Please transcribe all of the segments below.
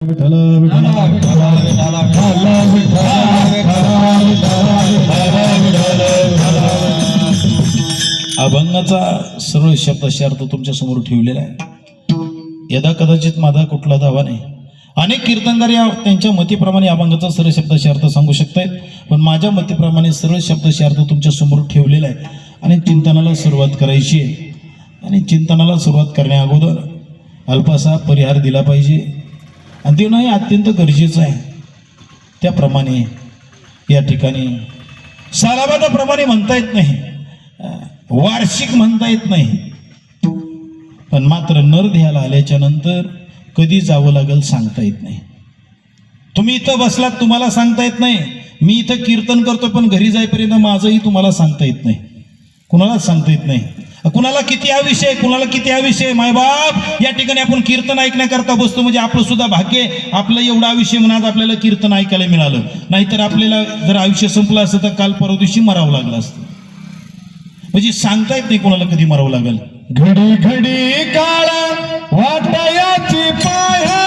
अभंगाचा सरळ शब्दाशी अर्थ तुमच्यासमोर ठेवलेला आहे. यदा कदाचित माझा कुठला दावा नाही. अनेक कीर्तनकार या त्यांच्या मतीप्रमाणे अभंगाचा सरळ शब्दाशी अर्थ सांगू शकतायत. पण माझ्या मतीप्रमाणे सरळ शब्दाशी अर्थ तुमच्यासमोर ठेवलेला आहे आणि चिंतनाला सुरुवात करायची आहे. आणि चिंतनाला सुरुवात करण्या अगोदर अल्पासा परिहार दिला पाहिजे. आणि हे अत्यंत गरजेचं आहे. त्याप्रमाणे या ठिकाणी सालाबादाप्रमाणे म्हणता येत नाही. वार्षिक म्हणता येत नाही. पण मात्र नर ध्याला आल्याच्यानंतर कधी जावं लागेल सांगता येत नाही. तुम्ही इथं बसलात तुम्हाला सांगता येत नाही. मी इथं कीर्तन करतो पण घरी जाईपर्यंत माझंही तुम्हाला सांगता येत नाही. कुणालाच सांगता येत नाही. कुणाला किती हा विषय कुणाला किती हा विषय मायबाप या ठिकाणी आपण कीर्तन ऐकण्याकरता बसतो म्हणजे आपलं सुद्धा भाग्य आपलं एवढा आयुष्य म्हणून आज आपल्याला कीर्तन ऐकायला मिळालं. नाहीतर आपल्याला जर आयुष्य संपलं असतं तर काल परवा दिवशी मरावं लागलं असतं. म्हणजे सांगता येत नाही कोणाला कधी मरावं लागेल. घडी घडी काळा वाटायाची पाया.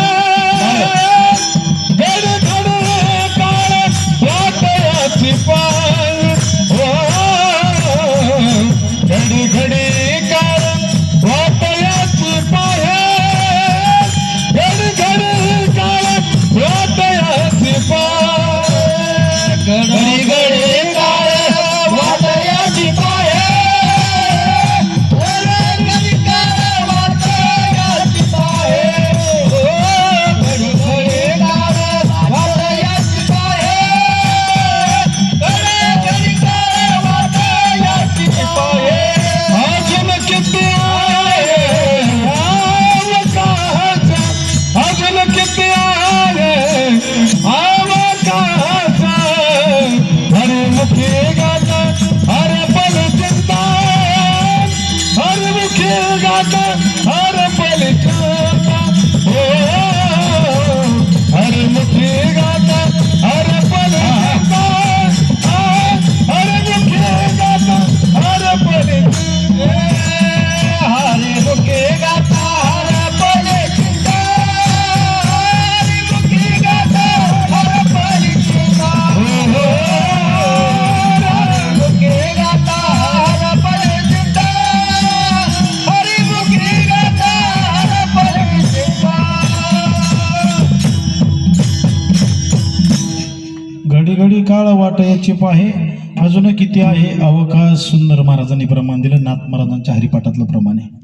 घडी काळ वाट याची पाहे अजून किती आहे? अवकाश सुंदर महाराजांनी प्रमाण दिलं. नाथ महाराजांच्या हरिपाठातलं प्रमाणे आहे.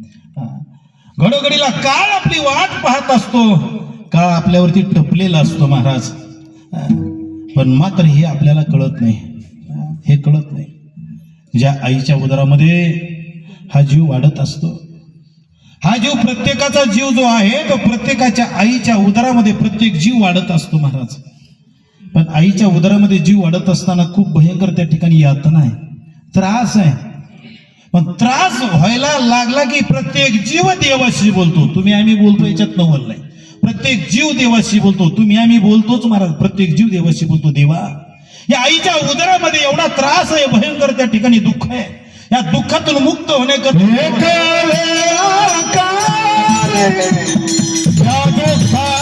घडोघडीला काळ आपली वाट पाहत असतो. काळ आपल्यावरती टपलेला असतो महाराज. पण मात्र हे आपल्याला कळत नाही. हे कळत नाही. ज्या आईच्या उदरामध्ये हा जीव वाढत असतो. हा जीव प्रत्येकाचा जीव जो आहे तो प्रत्येकाच्या आईच्या उदरामध्ये प्रत्येक जीव वाढत असतो महाराज. पण आईच्या उदरामध्ये जीव वाढत असताना खूप भयंकर त्या ठिकाणी यातना आहे. त्रास आहे. पण त्रास व्हायला लागला की प्रत्येक जीव देवाशी बोलतो. तुम्ही आम्ही बोलतो याच्यात नवल नाही प्रत्येक जीव देवाशी बोलतो. तुम्ही आम्ही बोलतोच महाराज. प्रत्येक जीव देवाशी बोलतो देवा. या आईच्या उदरामध्ये एवढा त्रास आहे भयंकर त्या ठिकाणी दुःख आहे. या दुःखातून मुक्त होण्याकरता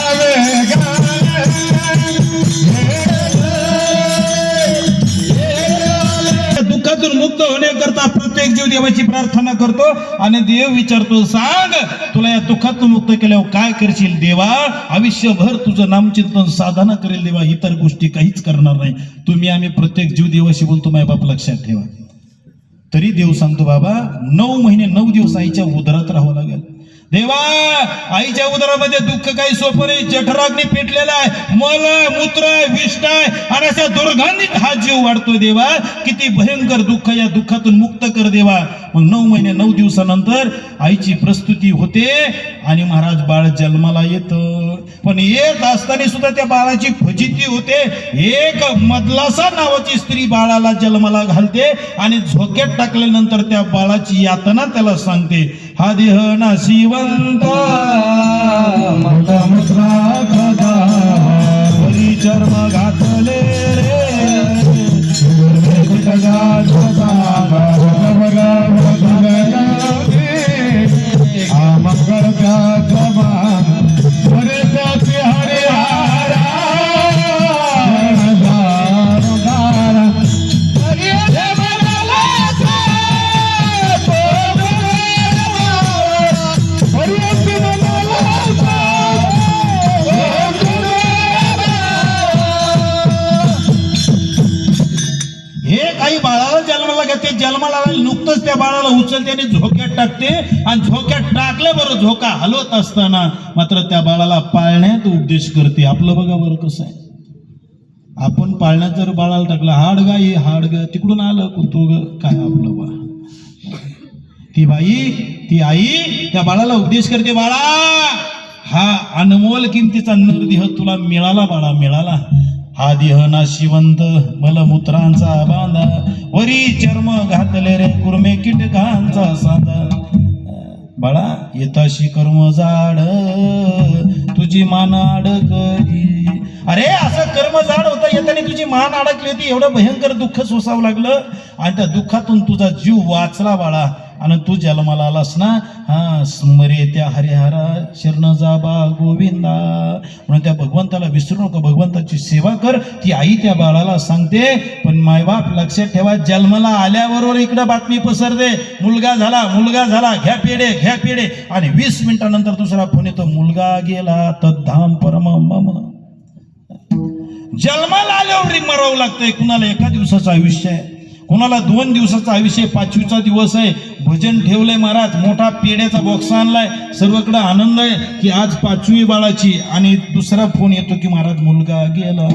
या दुःखातून मुक्त होण्याकरता प्रत्येक जीव देवाची प्रार्थना करतो आणि देव विचारतो सांग तुला या दुःखातून मुक्त केल्यावर काय करशील देवा? आयुष्यभर तुझं नामचिंतन साधना करेल देवा इतर गोष्टी काहीच करणार नाही. तुम्ही आम्ही प्रत्येक जीव देवाशी बोलतो माय बाप लक्षात ठेवा. तरी देव सांगतो बाबा नऊ महिने नऊ दिवस आईच्या उदरात राहावं लागेल. देवा आईच्या उदरामध्ये दुःख काही सोपं नाही जठराग्नी पेटलेला आहे मल मूत्र विष्ट आहे आणि अशा दुर्गंधीत हा जीव वाढतोय देवा. किती भयंकर दुःख या दुःखातून मुक्त कर देवा. मग नऊ महिने नऊ दिवसानंतर आईची प्रस्तुती होते आणि महाराज बाळ जन्माला येत. पण येत असताना सुद्धा त्या बाळाची फजिती होते. एक मदलासा नावाची स्त्री बाळाला जन्माला घालते आणि झोक्यात टाकल्यानंतर त्या बाळाची यातना त्याला सांगते. हा देह नाशिवंता. मुद्रा खदा हरी चर्म घातले त्या बाळाला उचलते आणि झोक्यात टाकते. आणि झोक्यात टाकल्याबरोबर झोका हलवत असताना मात्र त्या बाळाला पाळण्यात उपदेश करते. आपलं बघा बरं कसं आहे. आपण पाळण्यात जर बाळाला टाकलं हाड गा ये हाड गा तिकडून आलं कुतू ग काय आपलं बा ती बाई ती आई त्या बाळाला उपदेश करते बाळा हा अनमोल किमतीचा नरदेह तुला मिळाला बाळा मिळाला. हा देह नाशिवंत मलमूत्रांचा बांधा. वरी चर्म घातले रे कुर्मे कीटकांचा साधा. बाळा येताशी कर्म जाड. तुझी मान अडकली. अरे असं कर्म जाड होतं येताना तुझी मान अडकली होती. एवढं भयंकर दुःख सोसावं लागलं. आणि त्या दुःखातून तुझा जीव वाचला बाळा. आणि तू जन्माला आलास ना हा स्मरे त्या हरिहरा शरण जाबा गोविंदा. म्हणून त्या भगवंताला विसरू नको भगवंताची सेवा कर. ती आई त्या बाळाला सांगते पण मायबाप लक्षात ठेवा जन्माला आल्याबरोबर इकडं बातमी पसरते. मुलगा झाला मुलगा झाला घ्या पेढे घ्या पेढे. आणि वीस मिनिटानंतर दुसरा फोन येतो मुलगा गेला तद्धाम परम मम. जन्माला आल्यावर मरावं लागतंय कुणाला एका दिवसाचं आयुष्य आहे? कुणाला दोन दिवसाचा आयुष्य पाचवीचा दिवस आहे. भजन ठेवलंय महाराज. मोठा पेड्याचा बॉक्स आणलाय. सर्वकडे आनंद आहे की आज पाचवी बाळाची आणि दुसरा फोन येतो की महाराज मुलगा गेला.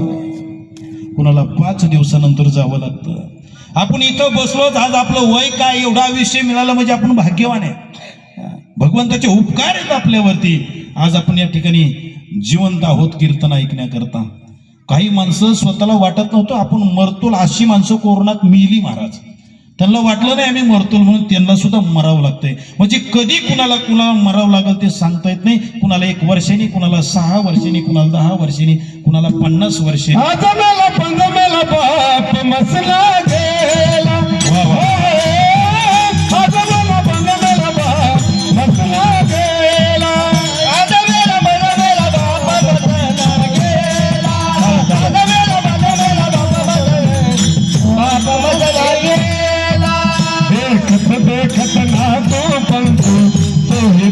कुणाला पाच दिवसानंतर जावं लागतं. आपण इथं बसलोच आज आपलं वय काय एवढा आयुष्य मिळालं म्हणजे आपण भाग्यवान आहे. भगवंताचे उपकार आहेत आपल्यावरती. आज आपण या ठिकाणी जिवंत आहोत कीर्तन ऐकण्याकरता. काही माणसं स्वतःला वाटत नव्हतं आपण मरतोल अशी माणसं कोरोनात मिली महाराज. त्यांना वाटलं नाही आम्ही मरतोल म्हणून त्यांना सुद्धा मरावं लागतंय. म्हणजे कधी कुणाला कुणाला मरावं लागेल ते सांगता येत नाही. कुणाला एक वर्षांनी कुणाला सहा वर्षांनी कुणाला दहा वर्षांनी कुणाला पन्नास वर्षे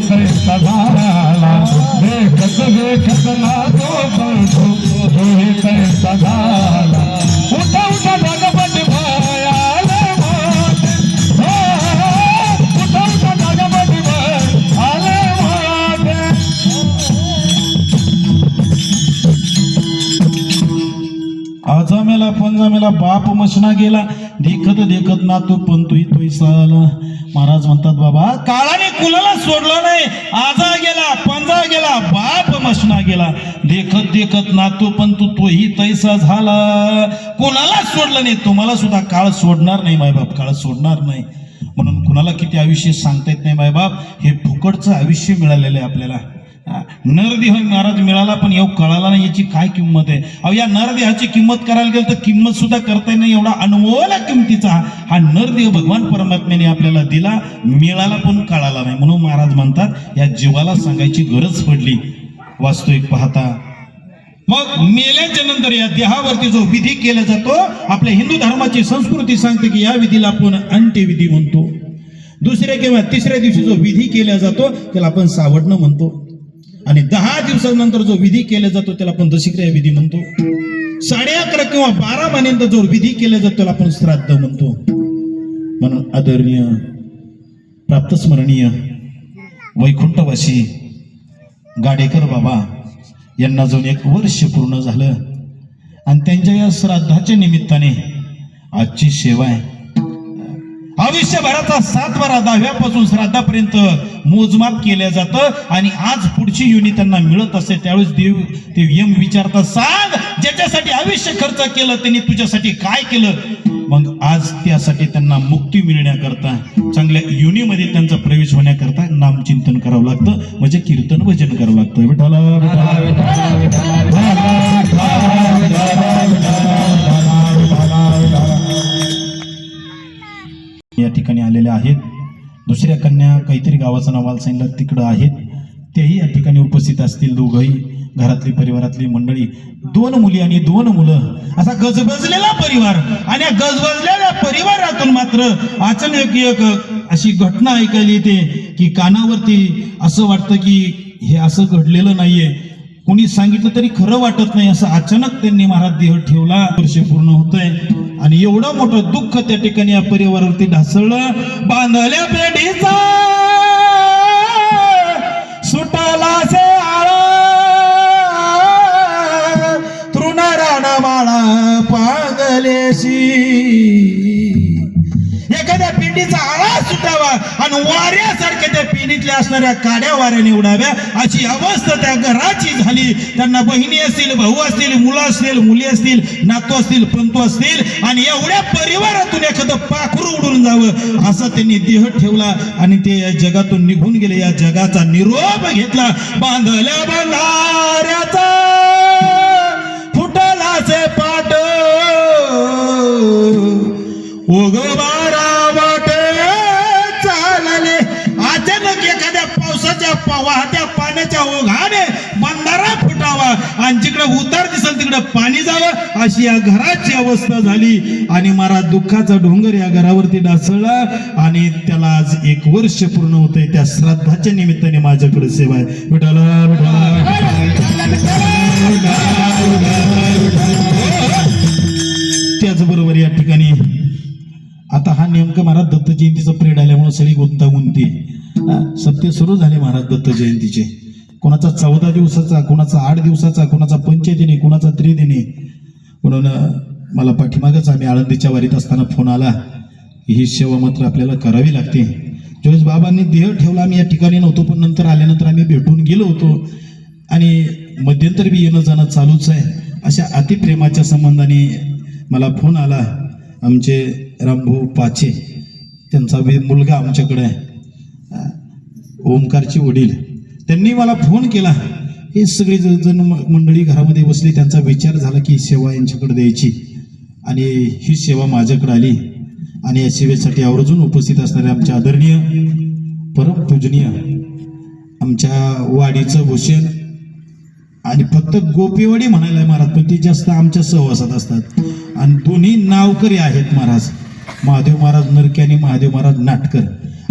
کر سدا لا ڏي کڏ ڏيکڻا تو بندھو کو ڏي ته गेला पंजामेला बाप मशना गेला. देखत देखत ना तो पण तू पैसाला महाराज म्हणतात बाबा काळाने कुणाला सोडलं नाही? आजा गेला पंजा गेला बाप मशना गेला. देखत देखत ना तो पण तू तोही तैसा झाला. कोणाला सोडलं नाही? तुम्हाला सुद्धा काळ सोडणार नाही मायबाप काळ सोडणार नाही. म्हणून कुणाला किती आयुष्य सांगता येत नाही मायबाप हे फुकटचं आयुष्य मिळालेलं आहे आपल्याला. नरदेह महाराज मिळाला पण येऊ कळाला नाही याची काय किंमत आहे. अहो या नरदेहाची किंमत करायला गेलं तर किंमत सुद्धा करता येईल नाही एवढा अनमोल किंमतीचा हा नरदेह भगवान परमात्म्याने आपल्याला दिला. मिळाला पण कळाला नाही. म्हणून महाराज म्हणतात या जीवाला सांगायची गरज पडली. वास्तविक पाहता. मग मेल्याच्या नंतर या देहावरती जो विधी केला जातो आपल्या हिंदू धर्माची संस्कृती सांगते की या विधीला आपण अंत्यविधी म्हणतो. दुसऱ्या किंवा तिसऱ्या दिवशी जो विधी केला जातो त्याला आपण सावडणं म्हणतो. आणि दहा दिवसानंतर जो विधी केला जातो त्याला आपण दशिक्रिया विधी म्हणतो. साडे अकरा किंवा बारा महिन्यानंतर जो विधी केला जातो त्याला आपण श्राद्ध म्हणतो. म्हणून आदरणीय प्राप्त स्मरणीय वैकुंठवासी गाडेकर बाबा यांना जाऊन एक वर्ष पूर्ण झालं. आणि त्यांच्या या श्राद्धाच्या निमित्ताने आजची सेवा आहे. आयुष्यभराचा सात बारा दहाव्यापासून श्राद्धापर्यंत मोजमाप केलं जातं आणि आज पुढची युनी त्यांना मिळत असते त्यावेळेस देव ते यम विचारतात सांग ज्याच्यासाठी आयुष्य खर्च केलं त्यांनी तुझ्यासाठी काय केलं मग आज त्यासाठी त्यांना मुक्ती मिळण्याकरता चांगल्या युनीमध्ये त्यांचा प्रवेश होण्याकरता नामचिंतन करावं लागतं म्हणजे कीर्तन भजन करावं लागतं विठाला आलेल्या आहेत. दुसऱ्या कन्या काहीतरी गावाचं नाव मला सांगितलं तिकडं आहेत. तेही या ठिकाणी उपस्थित असतील दोघंही. घरातली परिवारातली मंडळी. दोन मुली आणि दोन मुलं. असा गजबजलेला परिवार. आणि या गजबजलेल्या परिवारातून मात्र अचानक एक अशी घटना ऐकायला येते की कानावरती असं वाटतं की हे असं घडलेलं नाहीये. कोणी सांगितलं तरी खरं वाटत नाही असं अचानक त्यांनी महाराज देह ठेवला. वर्ष पूर्ण होतंय. आणि एवढं मोठं दुःख त्या ठिकाणी या परिवारावरती ढासळलं. बांधल्या पेढीचा सुटाला से आळा. तृणाराणा माळा पागलेशी. एखाद्या पिंडीचा आळा आणि वाऱ्यासारख्या त्या पिंडीतल्या असणाऱ्या काड्या वाऱ्याने उडाव्या अशी अवस्था त्या घराची झाली. त्यांना बहिणी असतील भाऊ असतील मुलं असतील मुली असतील नातू असतील पंतू असतील आणि एवढ्या परिवारातून एखादं पाखरू उडून जावं असा त्यांनी देह ठेवला आणि ते या जगातून निघून गेले. या जगाचा निरोप घेतला. बांधल्या बांधाऱ्याचा. फुटला पाट. पाट उगवारा त्या वाहत्या पाण्याच्या ओघाने बंधारा फुटावा. आणि जिकडे उतार दिसल तिकडे पाणी जावं. अशी या घराची अवस्था झाली. आणि मारा दुःखाचा डोंगर या घरावरती ढासळला. आणि त्याला आज एक वर्ष पूर्ण होतंय. त्या श्राद्धाच्या निमित्ताने माझ्याकडे सेवा आहे. विठाला विठाला आता हा नेमकं महाराज दत्त जयंतीचा पिरियड आल्यामुळे सगळी गुंतागुंती सत्य सुरू झाले महाराज दत्त जयंतीचे. कोणाचा चौदा दिवसाचा कोणाचा आठ दिवसाचा कोणाचा पंचदिनी कोणाचा त्रिदिनी. म्हणून मला पाठीमागच आम्ही आळंदीच्या वारीत असताना फोन आला. ही सेवा मात्र आपल्याला करावी लागते. ज्यावेळेस बाबांनी देह ठेवला आम्ही या ठिकाणी नव्हतो पण नंतर आल्यानंतर आम्ही भेटून गेलो होतो. आणि मध्यंतर बी येणं जाणं चालूच आहे. अशा अतिप्रेमाच्या संबंधाने मला फोन आला. आमचे रामभाऊ पाचे त्यांचा बी मुलगा आमच्याकडे आहे. ओमकारचे वडील. त्यांनी मला फोन केला. हे सगळे जण म- मंडळी घरामध्ये बसली. त्यांचा विचार झाला की सेवा यांच्याकडे द्यायची. आणि ही सेवा माझ्याकडे आली. आणि या सेवेसाठी आवर्जून उपस्थित असणारे आमच्या आदरणीय परम पूजनीय आमच्या वाडीचं भूषण आणि फक्त गोपीवाडी म्हणायला महाराज पण ती जास्त आमच्या सहवासात असतात. आणि दोन्ही नावकरी आहेत महाराज. महादेव महाराज नरके आणि महादेव महाराज नाटकर.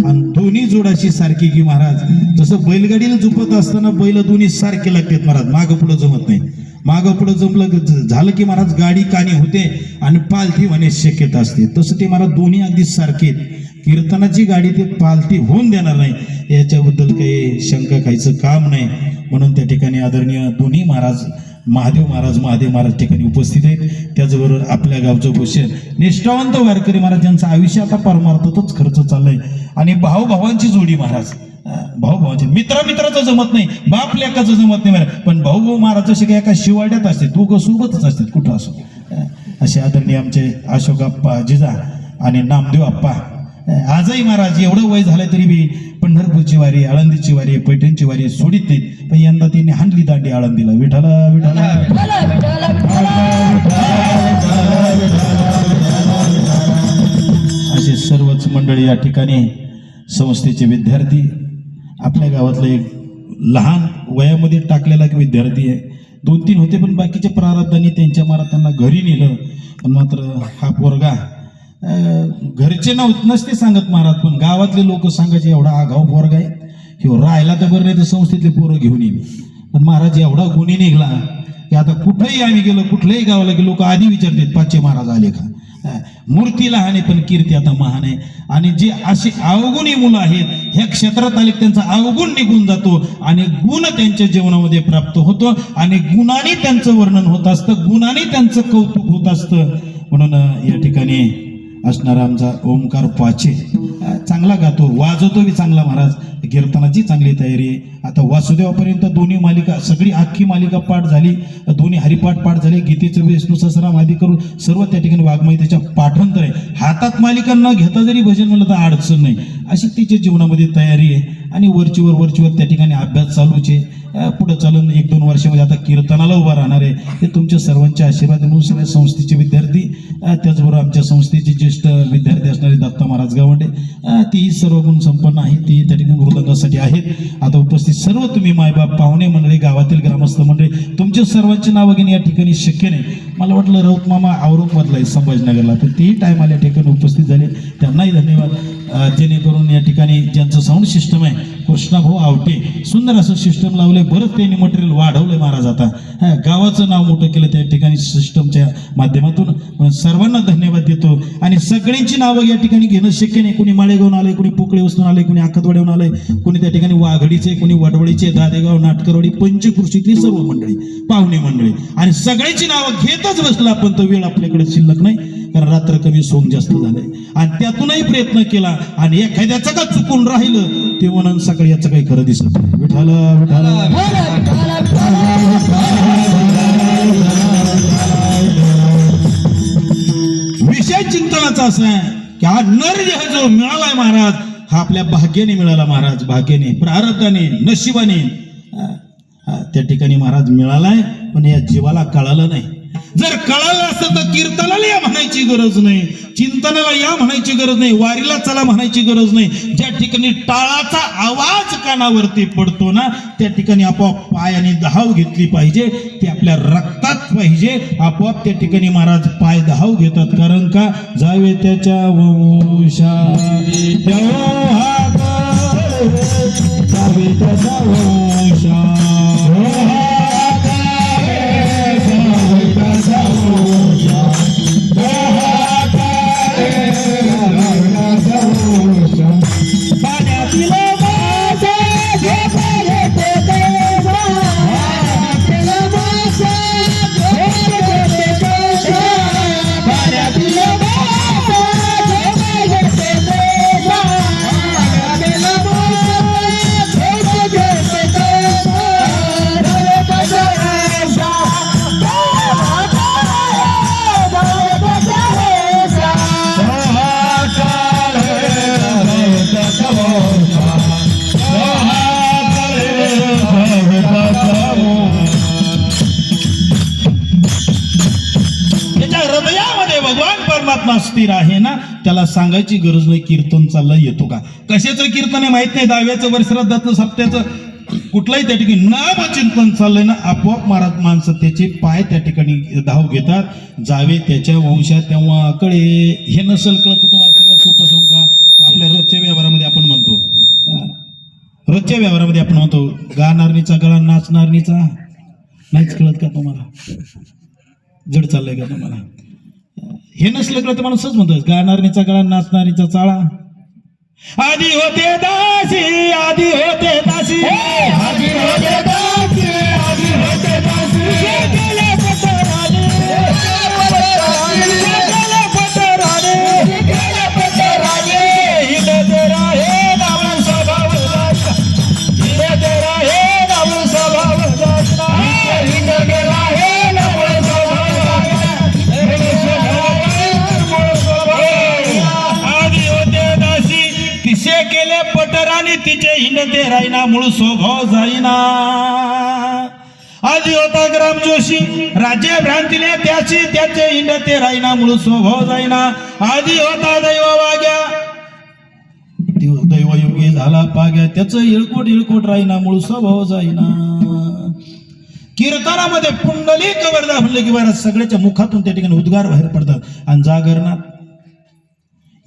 आणि दोन्ही जोडाशी सारखी की महाराज जसं बैलगाडीला झुपत असताना बैल दोन्ही सारखे लागतात महाराज मागं पुढं जमत नाही. मागं पुढं जमलं की झालं की महाराज गाडी कानी होते आणि पालथी होण्याची शक्यता असते. तसं ते महाराज दोन्ही अगदी सारखे आहेत. कीर्तनाची गाडी ते पालथी होऊन देणार नाही. याच्याबद्दल काही शंका खायचं काम नाही. म्हणून त्या ठिकाणी आदरणीय दोन्ही महाराज महादेव महाराज महादेव महाराज ठिकाणी उपस्थित आहेत. त्याचबरोबर आपल्या गावचं भूषण निष्ठावंत वारकरी महाराज यांचं आयुष्य आता परमार्थातच खर्च चाललंय. आणि भाऊ भावांची जोडी महाराज. भाऊ भावांची मित्रा मित्राचं जमत नाही. बाप लेकाचं जमत नाही महाराज. पण भाऊ भाऊ महाराज जसे काही एका शिवाड्यात असते दोघं सोबतच असतात. कुठं असो. असे आदरणीय आमचे अशोक आप्पा जिजा आणि नामदेव आप्पा. आजही महाराज एवढं वय झालं तरी बी पंढरपूरची वारी आळंदीची वारी पैठणची वारी सोडित नाहीत पण यंदा त्यांनी हाणली दांडी आळंदीला विठाला विठाला असे सर्वच मंडळी या ठिकाणी संस्थेचे विद्यार्थी आपल्या गावातलं एक लहान वयामध्ये टाकलेला एक विद्यार्थी आहे दोन तीन होते पण बाकीच्या प्रारब्धांनी त्यांच्या मारा त्यांना घरी नेलं पण मात्र हा पोरगा घरचे नव्ह नसते सांगत महाराज पण गावातले लोक सांगायचे एवढा आगाव पोरग आहे. किंवा राहिला तर बरं नाही तर संस्थेतले पोरं घेऊन येईल पण महाराज एवढा गुन्हे निघला की आता कुठेही आम्ही गेलो कुठल्याही गावाला गेलो लोक आधी विचारतात पाचशे महाराज आले का? मूर्ती लहान आहे पण कीर्ती आता महान आहे. आणि जे अशी अवगुणी मुलं आहेत ह्या क्षेत्रात आले त्यांचा अवगुण निघून जातो आणि गुण त्यांच्या जीवनामध्ये प्राप्त होतो आणि गुणाने त्यांचं वर्णन होत असतं गुणाने त्यांचं कौतुक होत असतं. म्हणून या ठिकाणी असणारा आमचा ओमकार पाचे. चांगला गातो. वाजवतो बी चांगला महाराज. कीर्तनाची चांगली तयारी आहे. आता वासुदेवापर्यंत दोन्ही मालिका सगळी अख्खी मालिका पाठ झाली. दोन्ही हरिपाठ पाठ झाले. गीतेचं विष्णू सहस्राम आदी करून सर्व त्या ठिकाणी वाघमय त्याच्या पाठांतर आहे. हातात मालिका न घेता जरी भजन म्हणलं तर अडचण नाही. अशी तिच्या जीवनामध्ये तयारी आहे. आणि वरचीवर वरचीवर त्या ठिकाणी अभ्यास चालूच. आहे पुढं चालून एक दोन वर्षामध्ये आता कीर्तनाला उभा राहणार आहे. हे तुमच्या सर्वांच्या आशीर्वाद म्हणून सगळ्या संस्थेचे विद्यार्थी त्याचबरोबर आमच्या संस्थेचे ज्येष्ठ विद्यार्थी असणारे दत्ता महाराज गावंडे तीही सर्व गुण संपन्न आहेत ती त्या ठिकाणी मृदंगासाठी आहेत. आता उपस्थित सर्व तुम्ही मायबाप पाहुणे मंडळी गावातील ग्रामस्थ मंडळी तुमच्या सर्वांची नावं घेणे या ठिकाणी शक्य नाही. मला वाटलं राऊत मामा औरंगाबादला आहे संभाजीनगरला पण तेही टाईम आल्या ठिकाणी उपस्थित झाले. त्यांनाही धन्यवाद. जेणेकरून या ठिकाणी ज्यांचं साऊंड सिस्टम आहे कृष्णाभाऊ आवटे सुंदर असं सिस्टम लावले बरंच त्यांनी मटेरियल वाढवलंय महाराज आता. हा, गावाचं नाव मोठं केलं त्या ठिकाणी सिस्टमच्या माध्यमातून. सर्वांना धन्यवाद देतो. आणि सगळ्यांची नावं या ठिकाणी घेणं शक्य नाही. कोणी माळेगावून आले कोणी पोकळे वस्तून आले कोणी आखतवाड्याहून आले कोणी त्या ठिकाणी वाघडीचे कोणी वडवडीचे दादेगाव नाटकरवाडी पंचकृषीतली सर्व मंडळी पाहुणे मंडळी. आणि सगळ्यांची नावं घेतच बसलं आपण तर वेळ आपल्याकडे शिल्लक नाही. कारण रात्र कमी सोंग जास्त झालंय. आणि त्यातूनही प्रयत्न केला आणि एखाद्याचं का चुकून राहिलं ते म्हणून सकाळी याचं काही खरं दिसत नाही. विठाला विठाला. विषय चिंतनाचा असा आहे की हा नरदेह जो मिळालाय महाराज हा आपल्या भाग्याने मिळाला महाराज भाग्याने प्रारब्धाने नशिबाने. हा, त्या ठिकाणी महाराज मिळालाय पण या जीवाला कळालं नाही. जर कळालं असतं तर कीर्तनाला या म्हणायची गरज नाही चिंतनाला या म्हणायची गरज नाही वारीला चला म्हणायची गरज नाही. ज्या ठिकाणी टाळाचा आवाज कानावरती पडतो ना त्या ठिकाणी आपोआप पायाने धाव घेतली पाहिजे ती आपल्या रक्तात पाहिजे. आपोआप त्या ठिकाणी महाराज पाय धाव घेतात. कारण का? जावे त्याच्या वंशा जावे त्याच्या वंशा भगवान स्थिर आहे ना त्याला सांगायची गरज नाही कीर्तन चाललंय येतो का? कशाचं कीर्तन आहे माहीत नाही दहाव्याचं वर्षरात सप्त्याचं? कुठलाही त्या ठिकाणी. नाम चिंतन चाललंय ना आपोआप महाराज माणसं त्याचे पाय त्या ठिकाणी धाव घेतात. जावे त्याच्या वंशात तेव्हा कळे. हे नसेल कळत तुम्हाला सगळं सोपं सांगू का? आपल्या रोजच्या व्यवहारामध्ये आपण म्हणतो. रोजच्या व्यवहारामध्ये आपण म्हणतो गाणारणीचा गळा नाचणारणीचा. नाहीच कळत का तुम्हाला? जड चाललंय का तुम्हाला? हे नसलं कळत माणूसच म्हणतो गाणारणीचा गळा नाचणारीचा चाळा. आधी होते दासी आधी होते दासी. आधी होते तिचे हिंडते राहीना मूळ स्वभाव जाईना. आधी होता ग्राम जोशी राज्य भ्रांतीने त्याची त्याचे इंड ते राहीना मूळ स्वभाव जाईना. आधी होता दैव वाग्या. देव दैवयोगी झाला पाग्या त्याचं इळकोट इळकोट राहीना मूळ स्वभाव जाईना. कीर्तनामध्ये पुंडली कवरदा म्हणलं की बरं सगळ्याच्या मुखातून त्या ठिकाणी उद्गार बाहेर पडतात आणि जागरणात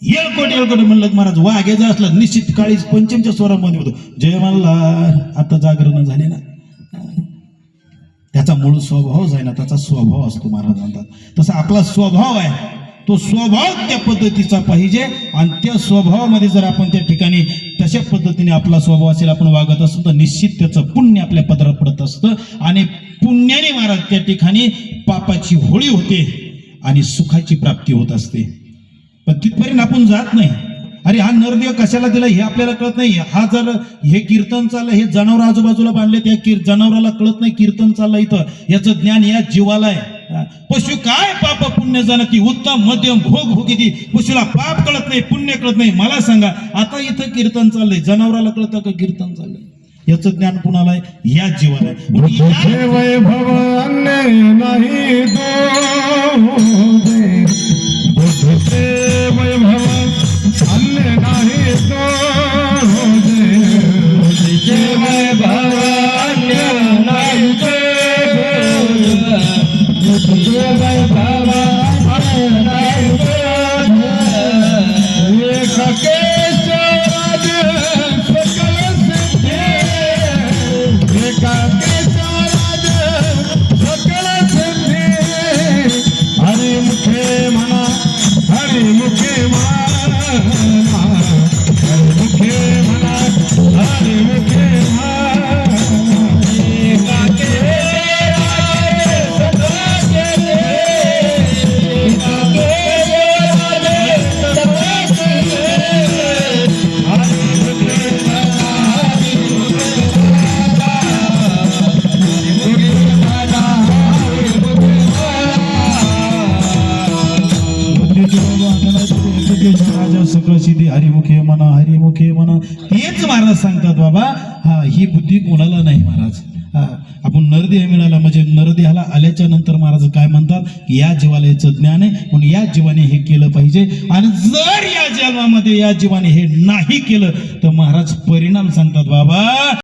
येळकोट येळकोट म्हणलं महाराज वाघेचं असला निश्चित काळीच पंचमच्या स्वरामध्ये होतो. जय मल्हार आता जागरण झाले ना. त्याचा मूळ स्वभाव आहे ना त्याचा स्वभाव असतो महाराज म्हणतात. तसा आपला स्वभाव आहे. तो स्वभाव त्या पद्धतीचा पाहिजे. आणि त्या स्वभावामध्ये जर आपण त्या ठिकाणी तशा पद्धतीने आपला स्वभाव असेल आपण वागत असतो तर निश्चित त्याचं पुण्य आपल्या पदरात पडत असतं. आणि पुण्याने महाराज त्या ठिकाणी पापाची होळी होते आणि सुखाची प्राप्ती होत असते. पण तिथपर्यंत आपण जात नाही. अरे हा नरदेव कशाला दिला हे आपल्याला कळत नाही. हा जर हे कीर्तन चाललं हे जनावर आजूबाजूला बांधले त्या कीर जनावराला कळत नाही कीर्तन चाललं इथं. याचं ज्ञान या जीवाला आहे. पशु काय पाप पुण्य जाणती? उत्तम मध्यम भोग भोगिती. पशुला पाप कळत नाही पुण्य कळत नाही. मला सांगा आता इथं कीर्तन चाललंय. जनावराला कळतं का कीर्तन चाललंय? याचं ज्ञान कुणाला आहे? या जीवाला आहे. बुद्धी कोणाला नाही महाराज? हा आपण नरदेह मिळाला म्हणजे नरदेहाला आल्याच्यानंतर महाराज काय म्हणतात? या जीवाला याचं ज्ञान आहे म्हणून या जीवाने हे केलं पाहिजे. आणि जर या जन्मामध्ये या जीवाने हे नाही केलं तर महाराज परिणाम सांगतात बाबा